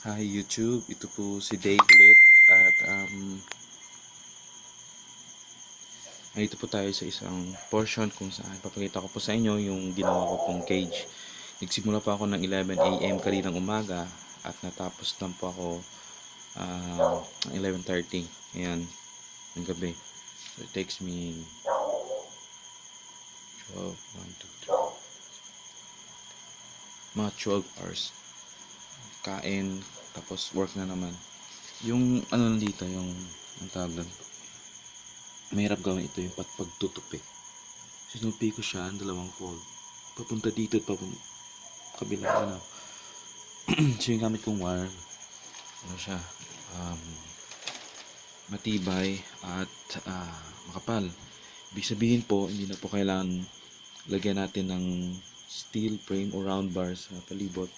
Hi YouTube, ito po si Dave ulit at um, nandito po tayo sa isang portion kung saan papakita ko po sa inyo yung ginawa ko pong cage. Nagsimula pa ako ng 11 a.m. kaninang umaga at natapos lang po ako uh, 11.30. Ayan, ng gabi. So it takes me 12, 1, 2, 3, mga 12 hours kain, tapos work na naman. Yung ano dito, yung ang tawag doon. Mahirap gawin ito yung pagtutupi. Sinupi ko siya ang dalawang fold. Papunta dito at papunta kabilang ano. so yung gamit kong wire, ano siya, um, matibay at ah, makapal. Ibig sabihin po, hindi na po kailangan lagyan natin ng steel frame o round bar sa palibot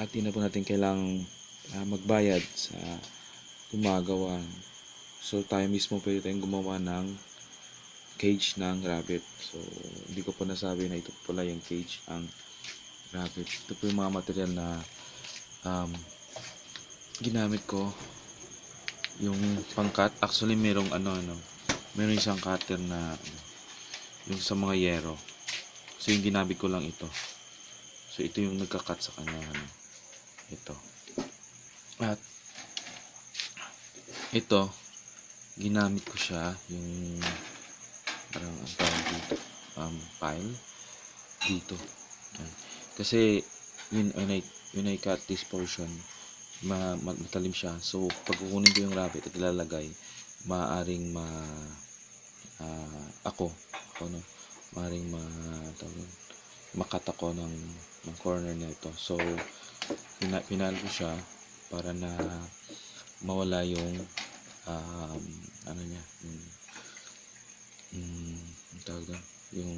at di na po natin kailangang ah, magbayad sa gumagawa. So tayo mismo pwede tayong gumawa ng cage ng rabbit. So hindi ko po nasabi na ito pala yung cage ng rabbit. Ito po yung mga material na um, ginamit ko. Yung pangkat, actually merong ano ano, meron isang cutter na ano, yung sa mga yero. So yung ginamit ko lang ito. So ito yung nagka-cut sa kanya ano ito. At ito ginamit ko siya yung parang ang tawag dito um, file dito. Kasi when, when, I, when I cut this portion ma, ma- matalim siya. So pag kukunin ko yung rabbit at ilalagay maaring ma ah, ako ako no? Maaring ma tawag yun, makat ako ng, ng corner na ito. So pina, pinal ko siya para na mawala yung um, ano niya yung, yung, doon, yung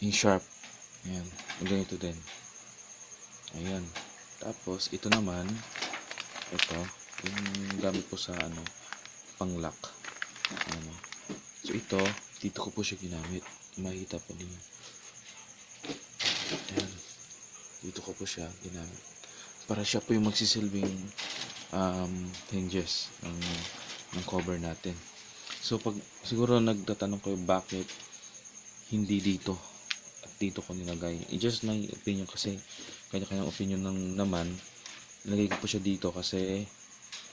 yung sharp. Ayan ganito din. Ayan. Tapos ito naman ito yung gamit ko sa ano panglock. Ano so ito dito ko po siya ginamit. Makita po din ayan. Dito ko po siya ginamit para siya po yung magsisilbing um, hinges ng, ng cover natin. So pag siguro nagtatanong kayo bakit hindi dito? At dito ko nilagay. I just my opinion kasi kanya-kanyang opinion ng naman nilagay ko po siya dito kasi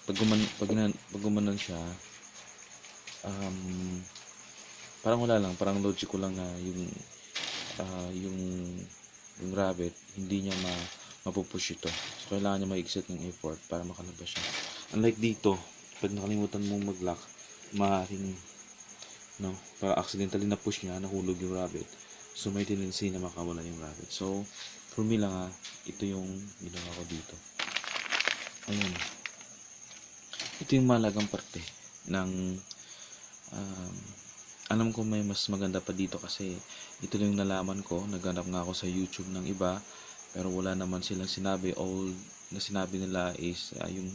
pag, guman, pag, gumanon siya um, parang wala lang parang logic ko lang na yung ah, yung yung rabbit, hindi niya ma mapupush ito. So, kailangan niya mag-exert ng effort para makalabas siya. Unlike dito, pag nakalimutan mong mag-lock, maaaring, no, para accidentally na-push niya, nahulog yung rabbit. So, may tendency na makawala yung rabbit. So, for me lang ha, ito yung ginawa ko dito. Ayun. Ito yung malagang parte ng um, alam ko may mas maganda pa dito kasi ito lang yung nalaman ko naghanap nga ako sa YouTube ng iba pero wala naman silang sinabi. All na sinabi nila is ah, yung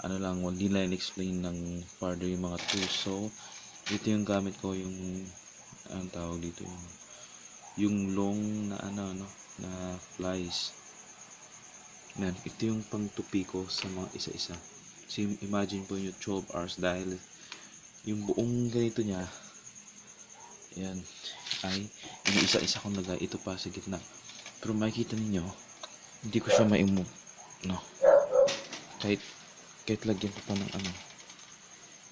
ano lang hindi nila explain ng further yung mga tools. So ito yung gamit ko yung ang tawag dito yung yung long na ano ano na flies. Yan, ito yung pangtupi ko sa mga isa-isa. So imagine po yung 12 hours dahil yung buong ganito niya yan ay iniisa-isa kong lagay ito pa sa gitna pero makikita ninyo hindi ko siya ma-move no? Kahit kahit lagyan ko pa ng ano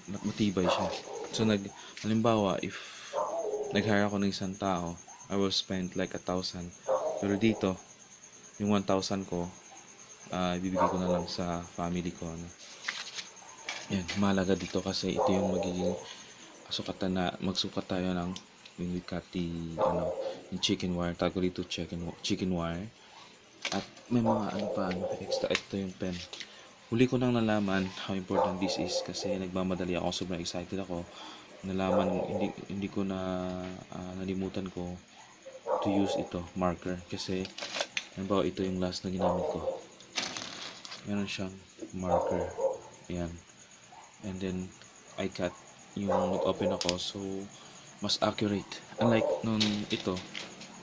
mat- matibay siya. So nag halimbawa if nag-hire ako ng isang tao I will spend like a thousand. Pero dito yung 1,000 ko ah ibibigay ko na lang sa family ko ano. Yan mahalaga dito kasi ito yung magiging sukatan na magsukat tayo ng yung we cut the ano yung chicken wire. Tawag ko dito chicken chicken wire. At may mga ano pa ano extra ito yung pen. Huli ko nang nalaman how important this is kasi nagmamadali ako sobrang excited ako. Nalaman hindi hindi ko na ah, nalimutan ko to use ito marker. Kasi halimbawa ito yung last na ginamit ko. Meron siyang marker. Ayan. And then I cut yung nag-open ako. So mas accurate. Unlike nung ito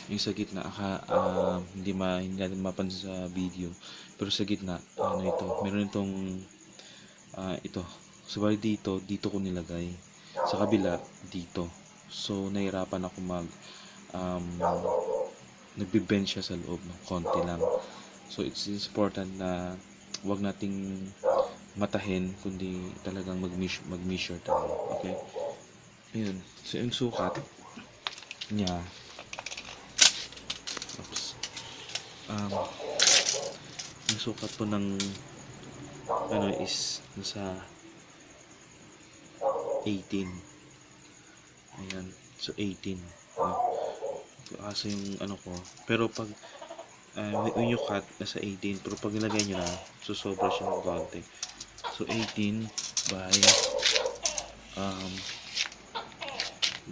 yung sa gitna aka, ah, hindi ma hindi natin mapansin sa video. Pero sa gitna ano ito meron itong ah, ito. Sabay dito dito ko nilagay. Sa kabila dito. So nahirapan ako mag um, nagbe-bend siya sa loob ng konti lang. So it's important na wag nating matahin kundi talagang mag-measure, mag-measure tayo okay ayun so yung sukat niya. Oops. Um, yung sukat po ng ano is nasa 18 ayan so 18 no? so, kaso yung ano ko. Pero pag uh, when you cut nasa 18 pero pag nilagay nyo na susobra siya ng konti. So 18 by um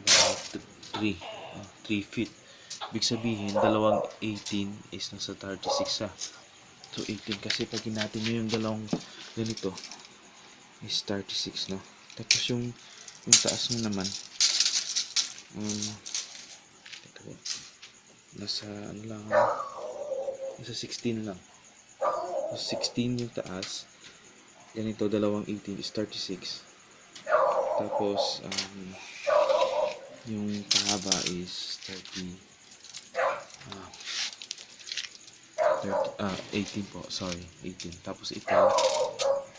3 uh, 3 feet. Ibig sabihin, dalawang 18 is nasa 36 sa. So, 18 kasi pag natin nyo yung dalawang ganito is 36, no? Tapos yung yung taas mo naman um, nasa ano lang nasa 16 lang. Nasa 16 yung taas. Ganito dalawang 18 is 36 tapos um, yung pahaba is 30 ah, 30, ah 18 po sorry 18 tapos ito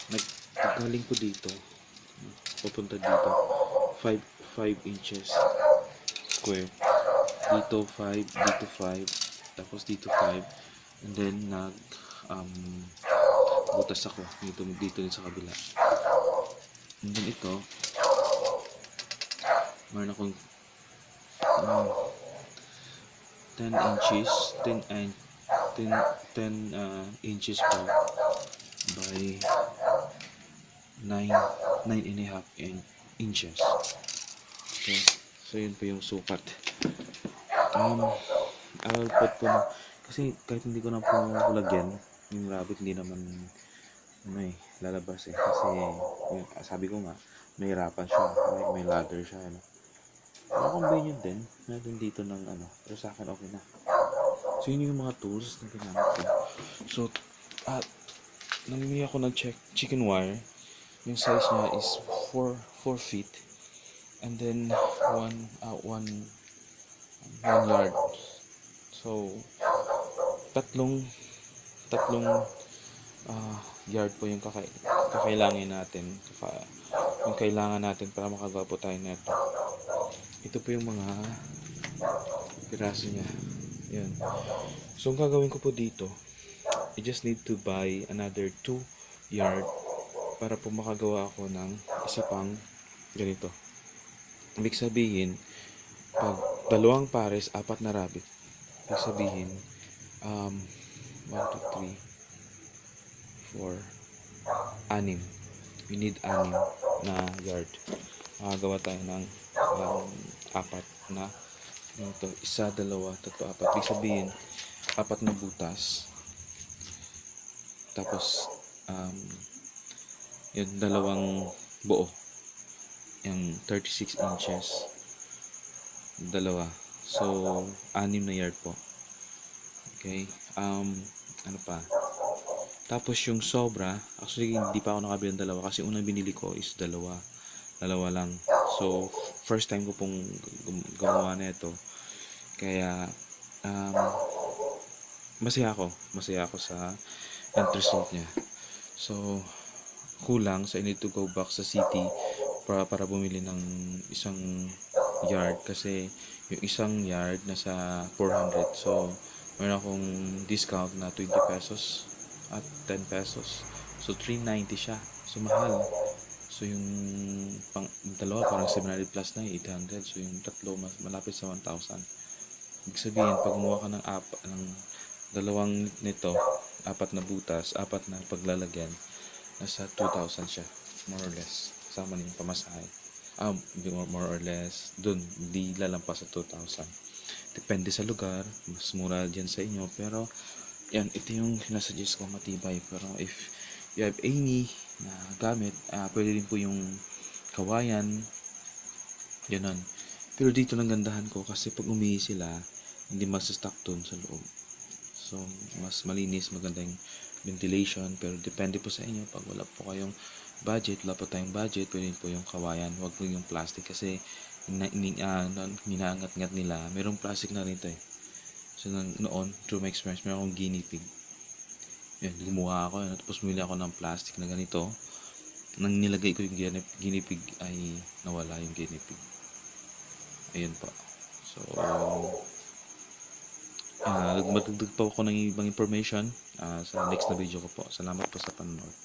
naggaling ko dito pupunta dito 5 5 inches square. Dito 5 dito 5 tapos dito 5 and then nag um, butas ako dito dito sa kabila. And then ito meron akong um, 10 inches 10 and 10 10 uh, inches po by 9 9 and a half in inches. Okay so yun po yung sukat. Um I'll put po na, kasi kahit hindi ko na po lagyan yung rabbit hindi naman ano lalabas eh. Kasi yung, sabi ko nga may hirapan siya may, may ladder siya ano Ako convenient din natin dito ng ano pero sa akin okay na. So yun yung mga tools na ginamit ko. So at namili ako ng check, chicken wire. Yung size niya is 4 4 feet. And then one uh, one one yard. So tatlong tatlong ah, yard po yung kaka kakailangan natin. Kaka, yung kailangan natin para makagawa po tayo nito ito po yung mga piraso niya yan so ang gagawin ko po dito I just need to buy another 2 yard para po makagawa ako ng isa pang ganito. Ibig sabihin, pag dalawang pares, apat na rabbit. Ibig sabihin, um, 1, 2, 3, 4, anim. We need anim na yard. Makagawa tayo ng um, apat na ito, isa, dalawa, tatlo, apat. Ibig sabihin, apat na butas. Tapos, um, yun, dalawang buo. Yung 36 inches. Dalawa. So, anim na yard po. Okay. Um, ano pa? Tapos yung sobra, actually hindi pa ako nakabili ng dalawa kasi unang binili ko is dalawa. Dalawa lang. So, first time ko pong gum- gumawa na ito. Kaya, um, masaya ako. Masaya ako sa end result niya. So, kulang sa I need to go back sa city para, para bumili ng isang yard kasi yung isang yard nasa 400 so meron akong discount na 20 pesos at 10 pesos so 390 siya so mahal so yung pang, yung dalawa parang 700 plus na yung 800 so yung tatlo mas malapit sa 1,000 ibig sabihin pag gumawa ka ng app ng dalawang nito apat na butas apat na paglalagyan nasa 2,000 siya more or less. Kasama na yung pamasahe. Um, more, more or less. Dun di lalampas sa 2,000 depende sa lugar mas mura dyan sa inyo. Pero yan ito yung sinasuggest ko matibay. Pero if you have any na gamit ah, pwede din po yung kawayan ganun pero dito lang gandahan ko kasi pag umihi sila hindi masa-stuck dun sa loob. So, mas malinis, magandang ventilation, pero depende po sa inyo. Pag wala po kayong budget, wala po tayong budget, pwede po yung kawayan, wag po yung plastic kasi ina, ini, ah, na- minaangat-ngat nila. Merong plastic na rin to eh. So, noon, through my experience, meron akong guinea pig. Yan, gumawa ako. Yan. Tapos bumili ako ng plastic na ganito. Nang nilagay ko yung guinea, guinea pig, ay nawala yung guinea pig. Ayun po. So, ah magdagdag pa ako ng ibang information ah, sa next na video ko po. Salamat po sa panonood.